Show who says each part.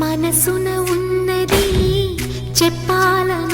Speaker 1: మనసున ఉన్నది చెప్పాలని